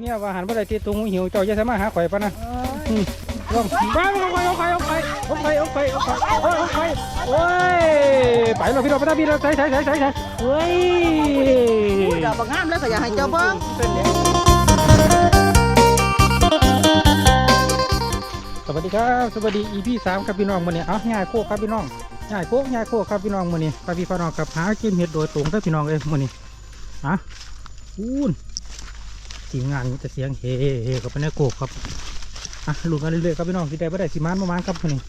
เนี่ยว่าหันบ่ได้ติดตรงหูหิวเจ้าจะสามารถหาข่อยปะนะอืมลองบ้าเอาไปเอาไปเอาไปเอาไปเอาไปเอาไปเอาไปโอ้ยไปเราพี่เราไปนะพี่เราใส่ใส่ใส่ใส่ใส่เฮ้ยอุ้ยดอกบางงามแล้วก็อยากให้เจ้าเบิ้งสวัสดีครับสวัสดี EP สามครับพี่น้องมื้อนี้เอ้าง่ายโคกครับพี่น้องง่ายโคกง่ายโคกครับพี่น้องมื้อนี้พาพี่พี่น้องกับหากินเห็ดโดยตรงเด้อพี่น้องเอ้ยมื้อนี้อะอูน ทีมงานมีแต่เสียงเฮ้เฮ้กับไปในโกกครับอะลุ้นกันเรื่อยๆครับพี่น้องสิได้บ่ได้สิมานประมาณครับมื้อนี้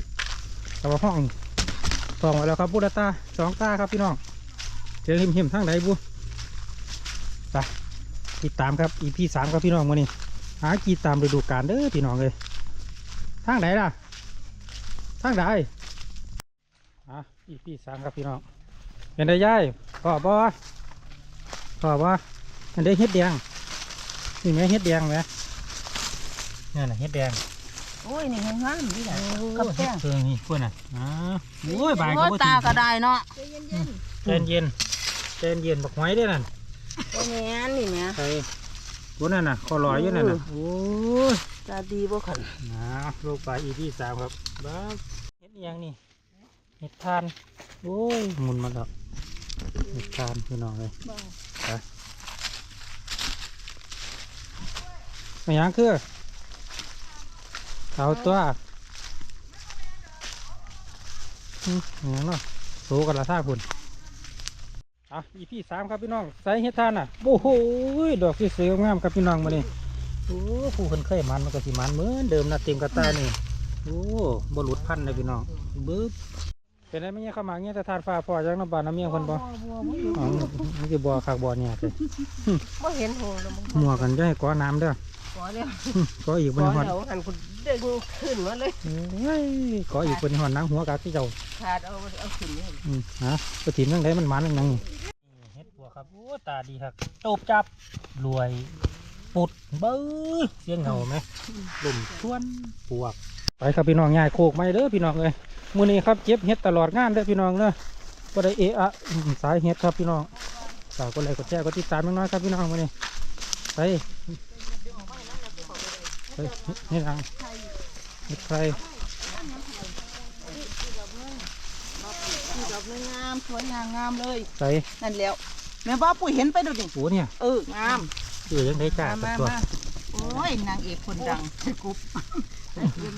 แต่ว่าห้องสองไว้แล้วครับบุรตาสองตาครับพี่น้องเจอหิมๆทางไหนบุไปติดตามครับ EP สามครับพี่น้องมื้อนี้ หากีตามฤดูกาลเด้อพี่น้องเลยทางไหนล่ะทางใดอะอีพีสามครับพี่น้องเป็นได้ย่ายพ่อบ่พ่อบ่เป็นได้เฮ็ดแดง นี่ไหมเฮ็ดแดงไหมนี่น่ะเฮ็ดแดงโอ้ยนี่งามดีนะกักับบแป้แป้งงเคืองนี่พวกน่ะอ่าโอ้ยบายก็โอ้บ่ตาถึงก็ได้เนาะใจเย็นใจเย็นบักหอยเด้อนั่นโอ้แม่นนี่แม่ใส่พวกนั่นน่ะคอลอยอยู่นั่นน่ะโอ้ยตาดีบ่ขันนะลูกปลาอีที่สามครับบ้าเฮ็ดอิหยังนี่เฮ็ดทานโอ้ยหมุนมาแล้วเฮ็ดทานพี่น้องเลย ไปไม่ยังคือเอาตัวอืมอหยังเนาะโตกันละท่าพุ่นอะอีพี่สามครับพี่น้องใส่เฮ็ดทานอะโอ้โหดอกที่สวยงามครับพี่น้องมานี่โอ้ผู้คนเคยมันมันก็สิมันเหมือนเดิมนะเต็มกระตานี่โอ้บหลุดพันเลยพี่น้องบึ๊บเป็นไรไม่เนี่ยเข้ามาเนี่ยแต่ทานฟ้าพอจังน้ำบานน้ำเมียคนบ่อ๋อมันจะบ่อขากบ่อเนี่ยเลยบ่เห็นหูแล้วมึงหมัวกันจะให้ก้อน้ำเด้อ ขอแล้วก้ออีกบขนอหอนแล้วหันคุณดึงขึ้นมาเลยเฮ้ยก้ออีกบนหอนนังหัวกาที่เจ้าขาดเอาเอาขึ้นนี่อืมฮะไปถิ่นตั้งไหนมันมันนั่งนี่เฮ็ดบัวครับโอ้ตาดีครับโตบจับรวยปุดเบ้อเสียงเหงาไหมลุ่มชวนปวก ไปครับพี่น้องง่ายโคกไม่เด้อพี่น้องเลยมื้อนี้ครับเก็บเห็ดตลอดงานเด้อพี่น้องเด้อก็ได้เอะอะอืมสายเห็ดครับพี่น้องฝากกดไลค์กดแชร์กดติดตามน้อยๆครับพี่น้องมื้อนี้ไปไป เฮ็ดรังเฮ็ดใครดอกงามสวยงามงามเลยใส่นั่นแล้วแม่บ่ปุ๋ยเห็นไปดูดิโอ้เนี่ยเอองามเดือยังได้จ้ามาตัวมาโอ้ยนางเอกคนดังกุ๊บ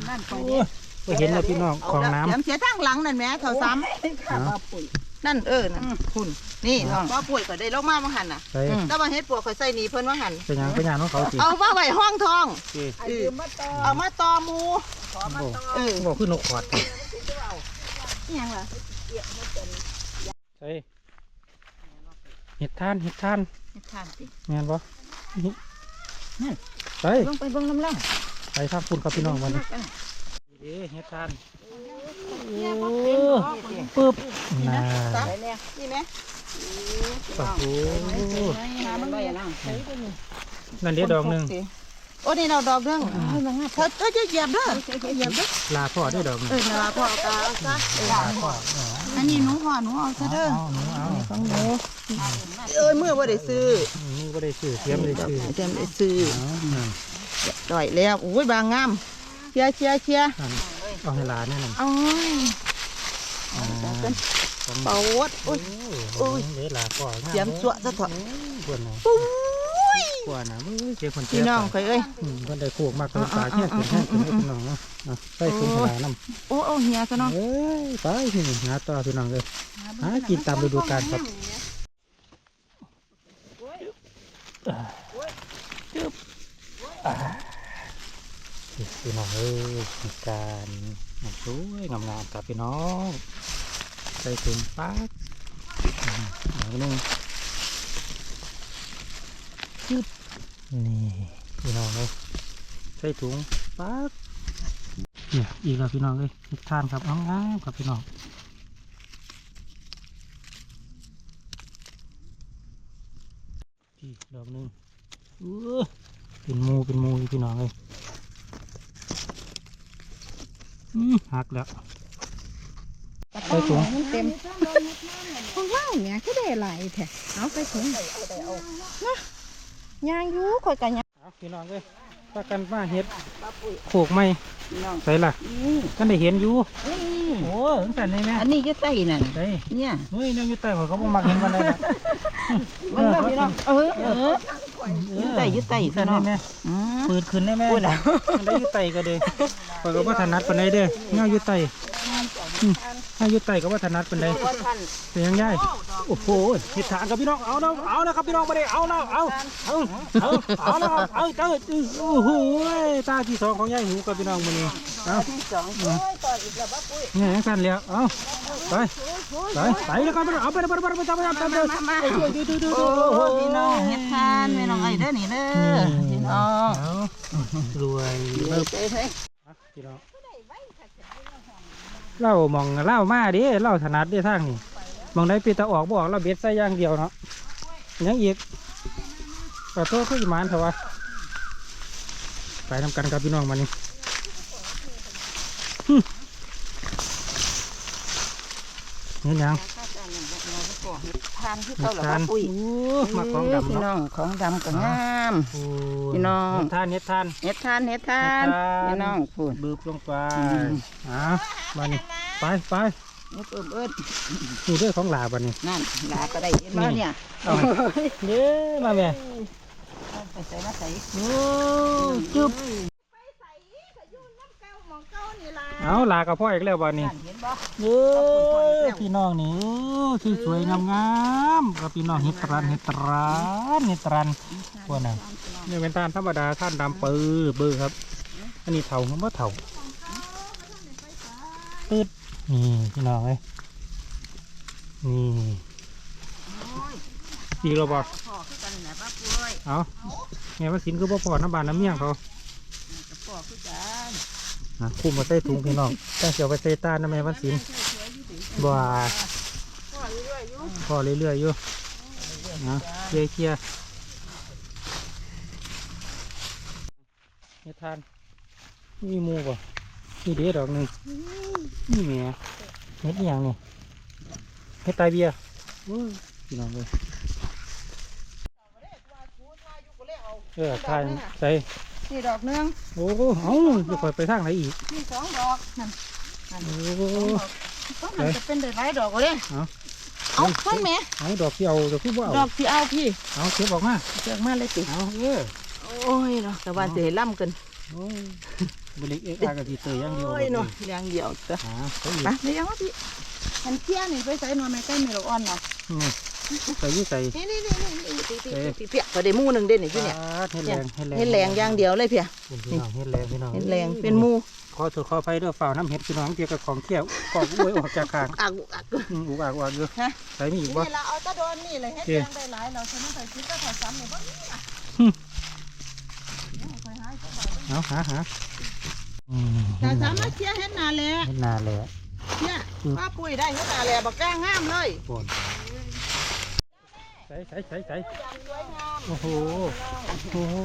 นั่นไปโอ้ยไปเห็นแล้วพี่น้องของน้เสียมเสียทางหลังนั่นแหม่เขาซ้ำเอาำ นั่นเออนั่นคุณนี่ว่าปุ๋ยก็ได้ลงมามาหันน่ะใส่ถ้ามาเฮ็ดปวกข่อยใส่หนีเพิ่นว่าหันเป็นหยังเป็นหยังของเขาสิเอาว่าไว้ห้องทองโอเคเออเอามาตอหมูโอ้เออบอกคือนกขอดนี่ยังล่ะใส่เห็ดทานเห็ดทานทานสิงานปะนี่ไปลงไปเบิ่งน้ำล่างไปทางคุณครับพี่น้องวันนี้เอ๊ะเฮ็ดทานโอ้ ปึ๊บน่าไปเนี่ยนี่ไหมโอ้โหหามันไปล่างนั่นเดี๋ยวดอกหนึ่งโอ้นี่เราดอกเรื่องเธอเธอจะเหยียบเด้อเหยียบเด้อลาพ่อได้ดอกหนึ่งเออนาพ่อเอาตาเอาซะลาพ่อเอาอันนี้หนูพ่อหนูเอาซะเด้อเอาหนูเอาของหนูเอ้ยมือบ่ได้ซื้อนี่ก็ได้ชื่อเสียมได้ชื่อเต็มได้ซื้อเอานั่นด่อยแล้วโอ้ยบางงามเชียร์เชียร์เชียร์นั่น เอาให้หลานแน่นอนเอาอ่าเป่าวดโอ้ยโอ้ยเดี๋ยวลาพ่องามเสียมสัวซะเถอะกวนนะปุ้ยกวนนะมือเจ้าคนเจ้าพี่น้องเคยเอ้ยอืมคนได้โคกมากคนตาแค่ถึงแค่ถึงให้พี่น้องเนาะเอาใส่ถุงขนาดน้ำโอ้โอ้เฮียซะเนาะเอ้ยไปนี่หาต่อพี่น้องเลยหากินตามฤดูกาลครับอ่า พี่น้องเอ้ยการสวยงามๆครับพี่น้องใส่ถุงปักอืมอย่างนึงจึ๊บนี่พี่น้องเลยใส่ถุงปักเนี่ยอีกแล้วพี่น้องเลยเฮ็ดทานครับอางามครับพี่น้องอีกดอกหนึ่งเออเป็นมูเป็นมูพี่น้องเลยอืม หักแล้วใส่ถุงเต็มของเล่าเนี่ยคือได้หลายแท้เอาไปถุงนะยางอยู่ข่อยกันยางเอาเฮ็พี่น้องเอ้ยพากันมาเฮ็ดป้าปุ้ยโขกไม้พี่น้องใส่ล่ะนี่กันได้เห็นอยู่นี่โอ้ตั้งแต่นี้แม่อันนี้อยึดใต้นั่นได้เนี่ยเฮ้ยเนี่ยอยู่ใต้หัวเขาบ่มักเห็นมันได้ละมันก็พี่น้องเออเอออ ยืดไตยืดไตขึ้นได้ไปืดขึ้นได้ไหมได้ยืดไตก็เด้ปล่อยก็ว่าถนัดปานใดเด้อเงายืดไต ถ้าอยู่ไตก็ว่าถนัดเป็นไรเป็นยังญ่โอ้โหเหตุฐานกับพี่น้องเอาเนาะเอานะครับพี่น้องมาเลยเอาเนาะเอาเอาเอาเอาเนาะเอาเจ้าโอ้โหตาที่สองของยายหูกับพี่น้องมันนี่เอาที่สองต่ออีกแล้วบ้าปุ้ยเนี่ยสั้นแล้วเอาไปไปไปแล้วก็ไปเอาไปไปไปไปจับไปจับไปดูดูดูดูพี่น้อาเหตุฐานพี่น้องไอาเด้อนี่เด้อพี่น้อารวยเฮ้ยพี่น้อา เล่ามองเล่ามาดิเล่าถนัดดิทางนี่มองได้ปีตะออกบอกเราเบ็ดใส่ย่างเดียวเนาะยังอีกขอโทษขึ้นมานเถอะวะไปทำกันกับพี่น้องมานี่เห็นยัง ทานที่เขาเหรอทาป้านปุ้ยโอ้มาของดำพี่น้เนาะองของดำก็งามโอ้พี่น้องเห็ดทานเห็ดทานเฮ็ดทานเฮ็ดทานเฮ็ดทานพี่น้องพูดบืบลงไปอืมอ่ามานี่ไปไปเฮ็ดเอิ้นเอิ้นดูด้วยของหลาบันนี่นั่นลาก็ได้เห็นมาเนี่ยเอาเย้มาแม่ไปใส่มาใส่โอ้จุ๊บ เอาหลากับพ่ออีกแล้วบันนี่นั่นเห็นบ่เย้พี่น้องนี่ที่สวยงามๆกับพี่น้องเฮ็ดตรันเฮ็ดตรันเฮ็ดตรันพวกน่ะนี่เป็นทานธรรมดาท่านดำปื้อเบื้อครับ อันนี้เถาเขาบ่เถาตืดนี่พี่น้องเอ้ยนี่อีกแล้วบ่พ่อคือกันนะป้าปุ้ยเอาแม่ว่าสินคือบ่พอน้ำบานน้ำเมี่ยงเขากับพ่อคือกัน นะคุมมาใส่ถุงพี่น้องตั้งเสียวไปใส่ตาน้ำแม่วันสินบ่าพอเรื่อยๆอยู่นะเคลียร์เคลียร์เฮ็ดทานมีมูบ่มีเด็ดดอกหนึ่งนี่แหม่เฮ็ดอย่างนี่เฮ็ดตายเบียร์โอ้ยพี่น้องเลยเออทานใส่ นี่ดอกหนึงโอ้เอ้าจะคอยไปทางไหนอีกนี่สองดอกนั่นโอ้ต้องมันจะเป็นได้หลายดอกเลยเอาเอาขึ้นแม่เอาดอกที่เอาดอกที่บ่ดเอาอกที่เอาพี่เอาเก็บออกมาเจือกมาเลยสิเอาเออโอ้ยเนาะแต่ว่าสิให้ล่ำกันโอ้ยบริเอ็กอากาศเตยอย่างเดียวโอ้ยเนาะเลี้ยงเดียวเด้อหาไปอีกไปเลี้ยงมาพี่อันเที่ยนี่ไปใส่หน่อยแม่ใกล้มีดอกอ่อนเนาะนี่ ใส่อยี่ใส่นี่นี่นี่นี่นี่พี่พี่พี่เพียก็ได้หมู่หนึงเด้นี่พี่เนี่ยเฮ็ดแรงเฮ็ดแรงเห็นแรงอย่างเดียวเลยเพียพี่น้องเฮ็ดแรงพี่น้องเห็นแรงเป็นหมู่ขอโทษขออภัยด้วยฝ่าวน้ำเห็ดพี่น้องเกี่ยวกับของเที่ยวกอกอ้วยออกจากคางอักอักอืมอุกอักอุกอักอยู่ฮะใส่มีอีกบ่นี่เราเอาตะโดนนี่เลยเฮ็ดโอเคแรงได้หลายเราฉะนั้นใส่ชิ้นก็ถอดซ้ำเนี่ยบ่มีอะเอาหาหาอืมแต่สามารถเชี่ยเฮ็ดนาแลเฮ็ดนาแหละเนี่ยป้าปุ้ยได้เฮ็ดนาแลบักแก้งงามเลยปน ใส่ใส่ใส่ใส่อย่างสวยงามโอ้โหโอ้โห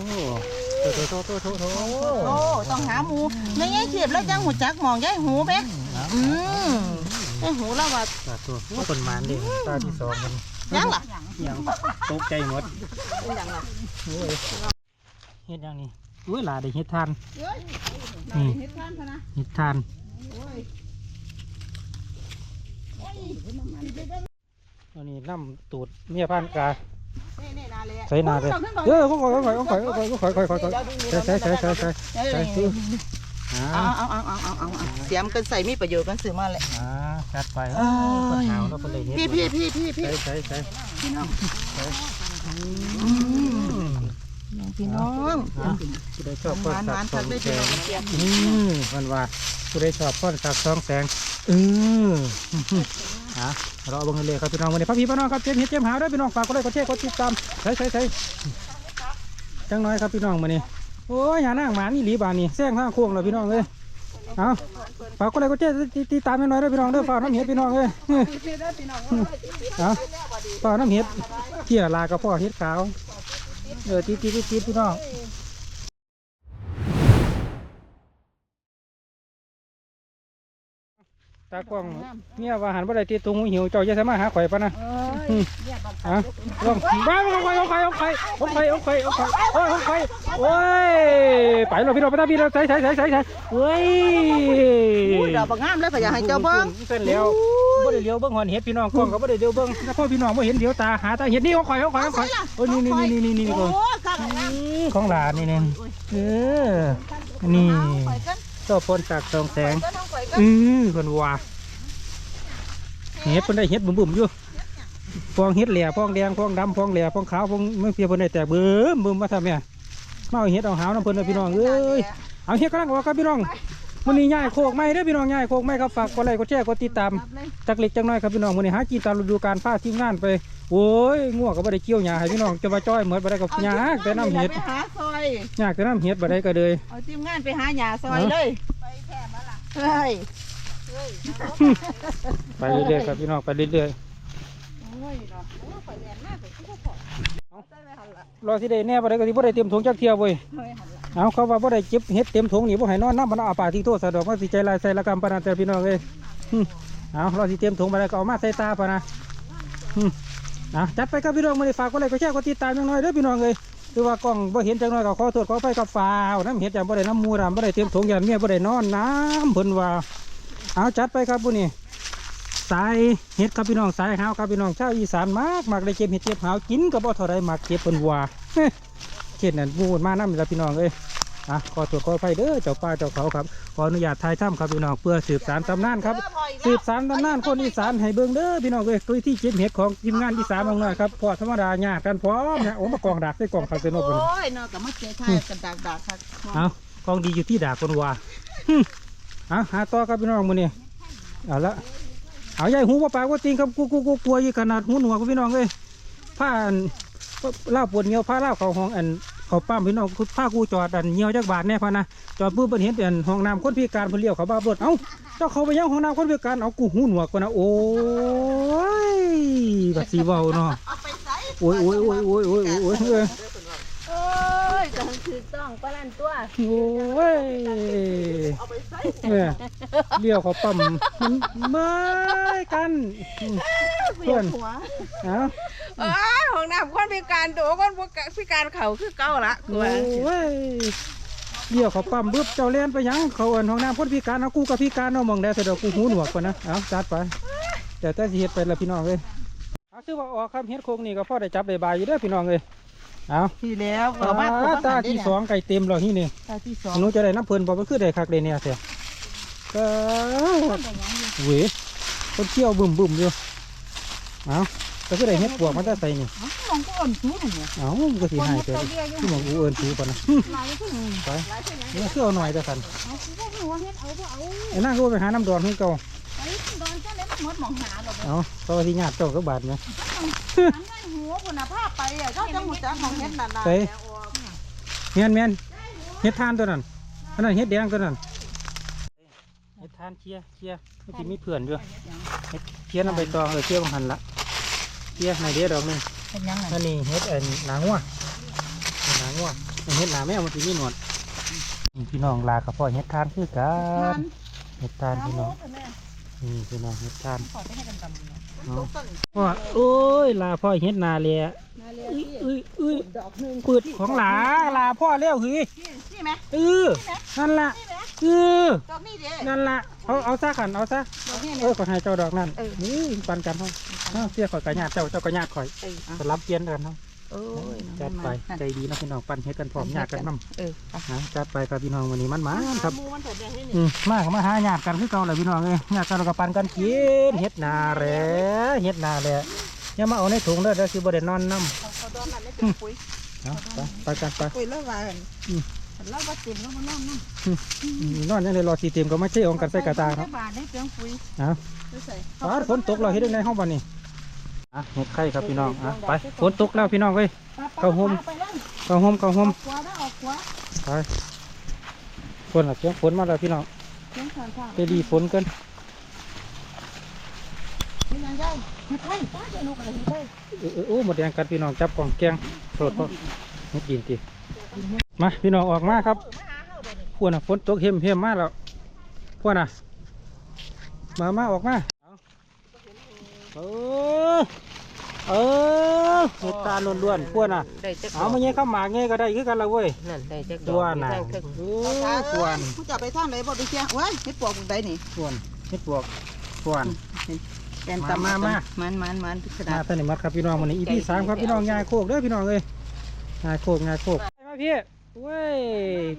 โถโถโถโถโถโถโอ้ต้องหาหมูไม่งั้นเสียบแล้วจังหูจักหมองยายหูไหมอืมยายหูแล้วว่าตาตัวว่าคนหมานเด้ตาที่สองมันยังล่ะยังตกใจหมดเป็นยังล่ะโอ้ยเฮ็ดอย่างนี้อุ้ยหลาได้เฮ็ดทานเฮ้ยนี่เฮ็ดทานพะนะเฮ็ดทานโอ้ยอันนี้น้ำตูดเมียพานกานี่นี่นาแลใส่นาเลยเออก็ข่อยก็ข่อยก็ข่อยก็ข่อยก็ข่อยก็ข่อยก็ข่อยใส่ใส่ใส่ใส่ใส่ใส่ซื้ออ่าเอาเอาเอาเอาเอาเอาเสียมกันใส่มีประโยชน์กันซื้อมาเลยอ่าจัดไปเอ้ยคนหาวแล้วคนเลยเฮ็ดพี่พี่พี่พี่พี่ใส่ใส่ใส่พี่น้องอืมพี่น้องอะผู้ใดชอบหก้อนวานหสัวานกสทัอกงได้แสพี่น้องงเสียมอืมมันว่าผู้ใดชอบก้อนสักสองแสงอือ อะเราเอาเบังเลยครับพี่น้องวันนี้พ่อพี่พ่อน้องครับเจมเฮ็ดเจมหาด้วยพี่น้องฝากกดไลค์กดแชร์กดติดตามใส่ใส่ใส่จังน้อยครับพี่น้องวันนี้โอ้ยหาหน้าหมานี่หลีบานนี่แซงข้างโค้งเลยพี่น้องเลยเอาฝากกดไลค์กดแชร์ติดตามให้หน่อยด้วยพี่น้องเด้อฝากน้ำเห็ดพี่น้องเลยองเอาฝากน้ำเห็ดเกี่ยลากับพ่อเห็ดขาวเออติดติดติดพี่น้อง ตากล้องเนี่ยว่าหันบ่ได้ตีตรงหูหิวเจ้าจะสามารถหาข่อยปะนะเอ้ยเรียกบัตรอะลองบ้าเอาไข่เอาไข่เอาไข่เอาไข่เอาไข่เอาไข่โอ้ยเอาไข่โอ้ยไปเราพี่เราไปตามพี่เราใส่ใส่ใส่ใส่ใส่เฮ้ยอุ้ยดอกบักงามเลยพะอยากให้เจ้าเบิ่งเส้นแล้วบ่ได้เลี้ยวเบิ่งหอนเห็ดพี่น้องกล้องก็บ่ได้เลี้ยวเบิ่งแล้วพ่อพี่น้องบ่เห็นเดี๋ยวตาหาตาเห็ดนี่เอาไข่เอาไข่เอาไข่โอ้ยนี่นี่นี่นี่นี่นี่โอ้ก่อนข้างหลังของหลานนี่เนี่ยเออนี่ข่อยกันเจ้าพลจากสองแสงก็ต้ องข่อยกันอือคนว่าเห็ดเพิ่นได้เห็ดบุ่มๆอยู่ฟองเห็ดแหล่ฟองแดงฟองดำฟองแหล่ฟองขาวฟองเมื่อเพียเพิ่นได้แตกเบิ่มบึมมาทำเนี่ยมาเอาเห็ดเอาหาวน้ำเพิ่นนะพี่น้องเอ้ยเอาเห็ดกำลังออกครับพี่น้องมื้อนี้ย้ายโคกใหม่เด้อพี่น้องย้ายโคกใหม่ครับฝากกดไลค์กดแชร์กดติดตามรับเลยจักเล็กจักน้อยครับพี่น้องมื้อนี้หากินตามฤดูกาลพาทีมงานไปโอ้ยงัวก็บ่ได้เกี่ยวหญ้าให้พี่น้องจะมาจ้อยเหมือนบ่ได้กับหญ้าแต่น้ำเห็ดไปหาซอยยากแต่น้ำเห็ดบ่ได้ก็เลยเอาทีมงานไปหาหญ้าซอยเลยไปแค่มาล่ะ เฮ้ยไปเรื่อยๆครับพี่น้องไปเรื่อยโอ้ยเนาะโอ้ข่อยแม่นมากเลยที่พ่อเอาใส่ไว้หั่นล่ะๆรอสิได้แน่บ่ได้ก็สิบ่ได้เตรียมถุงจักเที่ยวเว้ยเอาไว้หั่นล่ะเอาเขาว่าบ่ได้เก็บเห็ดเต็มถุงนี่บ่ให้นอนน้ำมันเอาปากที่โทษสะดอกว่าสิใจลายใส่ละกรรมปานนันแต่พี่น้องเอ้ยหึเอาเราสิเตรียมถุงมาแล้วก็เอามาใส่ตาปะนะหึเอาจัดไปครับพี่น้องมื้อนี้ฝากกดไลค์กดแชร์กดติดตามจังหน่อยเด้อพี่น้องเอ้ย คือว่ากล้องบ่เห็นจังน้อยก็ขอโทษขออภัยกับฟาวน้ำเห็ดอย่างบ่ได้น้ำมูรำบ่ได้เตรียมถุงอย่างเมียบ่ได้นอนน้ำเพิ่นว่าเอาจัดไปครับผู้นี้สายเห็ดครับพี่น้องสายหาวครับพี่น้องชาวอีสานมากมากได้เก็บเห็ดเก็บหาวกินก็บ่เท่าไรมากเก็บเพิ่นว่าเห็ดนั่นมูดมาน้ำแล้วพี่น้องเอ้ย อะขอตรวจขอไฟเด้อเจ้าป่าเจ้าเขาครับขออนุญาตถ่ายถ้ำครับพี่น้องเพื่อสืบสานตำนานครับเออพ่ออีกแล้วสืบสานตำนานคนอีสานให้เบิ่งเด้อพี่น้องเอ้ยตัวที่เก็บเห็ดของทีมงานอีสานบางหน่อยครับพอธรรมดาญาติกันพร้อมเนี่ยโอ้มากองดากใส่กองคาเซโนโอ้เพิ่นยเนาะก็มาเจอทายกันดากดากครับเอากองดีอยู่ที่ดากคนว่าหึเอาหาต่อครับพี่น้องมื้อนี้เอาละเอาใหญ่หูว่าปากว่าจริงครับกูกูกูกลัวอยู่ขนาดหูหนวกครับพี่น้องเอ้ยผ้าอันเล่าปวดเงียวผ้าเล่าเขาห้องอัน เขาป้ามพี่น้องผ้ากูจอดอันเงียวจักบาทแน่พะนะจอดปุ๊บเพิ่นเห็นเป็นห้องน้ำคนพิการเพิ่นเลี้ยวเขาบ้าบดเอ้าเจ้าเขาไปยังห้องน้ำคนพิการเอากูหูหนวกกว่านะโอ้ยบัดสีเว้าเนาะโอ้ยโอ้ยโอ้ยโอ้ยโอ้ยโอ้ย ยก็คือต้องปลาลันตัวโอ้ยเอาไปใส่เนี่ยเลี้ยวเขาปั้มมันไม่กันอืมเวียนหัวเอ้าเอ้ยห้องน้ำคนพิการตัวคนพิการเขาคือเก่าละกูโอ้ว่ายเดี๋ยวเขาปั๊มบึ๊บเจ้าเล่นไปหยังเขาเอินห้องน้ำพ้นพิการเอากูกับพิการเอามองได้แต่เดี๋ยวกูหูหนวกกว่านะเอาจัดไปแต่แต่สิเฮ็ดไปละพี่น้องเลยเอาชื่อว่าออกครับเฮ็ดโครงนี่ก็พอได้จับได้บายอยู่เด้อพี่น้องเลย เอาที่แล้วตาบ้านตาที่สองไก่เต็มแล้วนี่นี่ตาที่สองหนูจะได้น้ำเพลินบอกมันคือได้คักเลยเนี่ยเสียก็เว้ยคนเที่ยวบึ้มบึ้มๆอยู่เอาก็คือได้เฮ็ดปวกมันจะใส่นี่มองก็อ่อนชูนเนี่ยเอามันก็สิหายไปที่หมองอูเอิญถือปะนะลายขึ้นไปลายขึ้นยังนี่คือเอาหน่อยแต่สันเอาคือพวกหัวเฮ็ดเอาก็เอาไอ้นั่งก็ไปหาน้ำดอนให้เก่า ไอ้ดอนจ้าเล็กมดมองหาหรอกเอาตัวที่ญาติเจ้าก็บาดไหมอันนั้นหัวคุณภาพไปอะเจ้าจังหวัดจังของเฮ็ดนั่นน่ะเมียนเมียนเฮ็ดทานตัวนั้นอันนั้นเฮ็ดแดงตัวนั้นเฮ็ดทานเชียร์เชียร์มันจะมีเพื่อนด้วยเฮ็ดเชียร์น้ำใบตองเออเชียร์บางหันละเชียร์ในเดียวดอกหนึงเฮ็ดยังไงอันนี้เฮ็ดเอ็นหนางัวหนางัวอันเฮ็ดหนาแมวมันจะมีหนวดนี่พี่น้องลากับพ่อเฮ็ดทานคือกันเฮ็ดทานพี่น้อง นี่พี่น้องเฮ็ดทานขอไปให้กันกำเอาพ่อโอ้ยลาพ่อเฮ็ดนาเลียนาเรียอุ้ยอุ้ยอุ้ยดอกหนึ่งเปิดของหลาลาพ่อเร็วหือนี่ไหมเออนั่นละนี่ไหมเออดอกนี่เด้นั่นละเอาเอาซะขันเอาซะดอกนี่เอเนี่อยขอให้เจ้าดอกนั่นเออนี่ปันกันเฮาเอ้าเสียข่อยกระญาติเจ้าเจ้ากระญาติข่อยเออสลับเปลี่ยนกันเฮา โอ้ยจัดไปใจดีนะพี่น้องปันเฮ็ดกันพร้อมญาติกันนํเออนะจัดไปครับพี่น้องวันนี้มันมาครับมูมันแต่แดงนี่อืมมาก็มาหาญาติกันคือเก่าแหละพี่น้องเอ้ยญาติกันเราก็ปันกันกินเฮ็ดนาแหละเฮ็ดนาแหละอย่ามาเอาในถุงเด้อเดี๋ยวสิบ่ได้นอนนำเขาดอนนั่นไม่เป็นปุ๋ยเอาไปไปกันไปปุ๋ยแล้วว่ากันอืมแล้วว่าเต็มแล้วมันนอนนั่นอืมนอนยังได้รอสีเต็มก็มาเชี่องกันใส่กระตาเนาะบาทได้เปลืองปุ๋ยเอาดูใส่ ฟ้าฝนตกเราเฮ็ดได้ในห้องบ้านนี่ อะเฮ็ดไข่ครับพี่น้องอะไปฝนตกแล้วพี่น้องเว้ยเข้าห่มเข้าห่มเข้าห่มไปฝนละเสียงฝนมาแล้วพี่น้องไปดีฝนกันนี่ยังได้ไม่ใช่ป้าจะนุกอะไรไม่ใช่เออเออโอ้หมดแดงกันพี่น้องจับกล่องแกงโทษพ่อเฮ็ดกินติมาพี่น้องออกมาครับพวกน่ะฝนตกเห็มเห็มมาแล้วพวกน่ะมามาออกมาเออ เออเหตุการณ์ล้วนๆพวกน่ะ ได้จักเอามาเงี้ยข้ามหมากเงี้ยก็ได้คือกันละเว้ยนั่นได้จักดอกตัวน่ะมีทางเทิงเออส่วนผู้จะไปทางไหนบ่ไปเชียว้ายเฮ็ดปวกใดนี่ส่วนเฮ็ดบวกส่วน แกนตำมามา มันมันมันกระดามาษท่านนี่มัดครับพี่น้องวันนี้อีพีสามครับพี่น้องยายโคกเด้อพี่น้องเอ้ยยายโคกยายโคกไปมาพี่เว้ย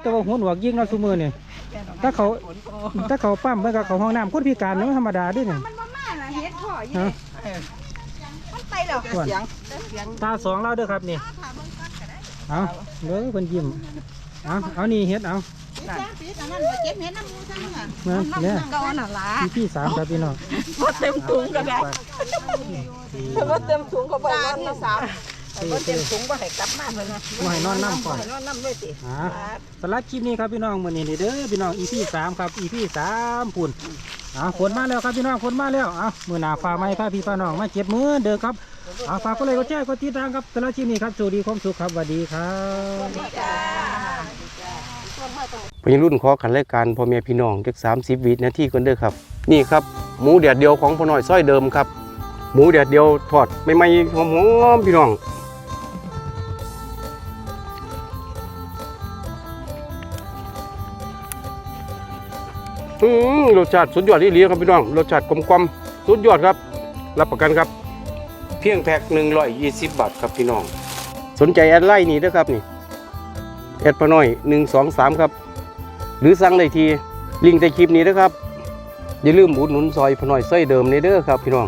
ตัวหัวหนวกยิงเราะซุมือนี่ถ้าเขาถ้าเขาปั้มเมื่อกับเขาห้องน้ำคนพิการเนาะธรรมดาเด้วยเนี่ยมันบ่มาล่ะเฮ็ดพ่ออยู่ฮะ มันไปแล้วส่วนเสียงตาสองเราเด้อครับนี่เอาเด้อเพิ่นยิ้มเอาเอานี่เฮ็ดเอาแจ้งปิดอันนั้นบ่เก็บเห็ดน้ำมูซั่นน่ะนะเนี่ยก็น่ะล่ะอีพีสามครับพี่น้องบ่เต็มถุงก็ได้บ่เต็มถุงก็บ่ตาว่าที่น้ำสามบ่เต็มถุงบ่ให้กลับมาเลยนะว่าให้นอนน้ำก่อนให้นอนน้ำเลยสิอ่าสำหรับคลิปนี้ครับพี่น้องมื้อนี้นี่เด้อพี่น้องอีพีสามครับอีพีสามปุ่นอ่าฝนมาแล้วครับพี่น้องฝนมาแล้วอะมื้อหน้าฟ้าไหม้พาพี่พาน้องมาเจ็บมือเด้อครับ อาฝากก็เลยก็แจ้งก็ติดตามครับสำหรับคลิปนี้ครับสวัสดีความสุขครับสวัสดีครับเป็นรุ่นขอขันรายการพ่อแม่พี่น้องจักสามสิบวินาทีกันเด้อครับ นี่ครับหมูแดดเดียวของพ่อหน้อยซ้อยเดิมครับ หมูแดดเดียวทอดไม่ไม่หอมๆพี่น้องอืมรสชาติสุดยอดที่เลี้ยครับพี่น้องรสชาติกลมกลมๆสุดยอดครับ รับประกันครับ เพียงแพ็คหนึ่งร้อยยี่สิบบาทครับพี่น้อง สนใจแอดไลน์นี่เด้อครับนี่แอดพอน้อยหนึ่งสองสามครับ หรือสั่งได้ทีลิงก์ใต้คลิปนี้นะครับอย่าลืมอุดหนุนซอยพอน้อยซอยเดิมในเด้อครับพี่น้อง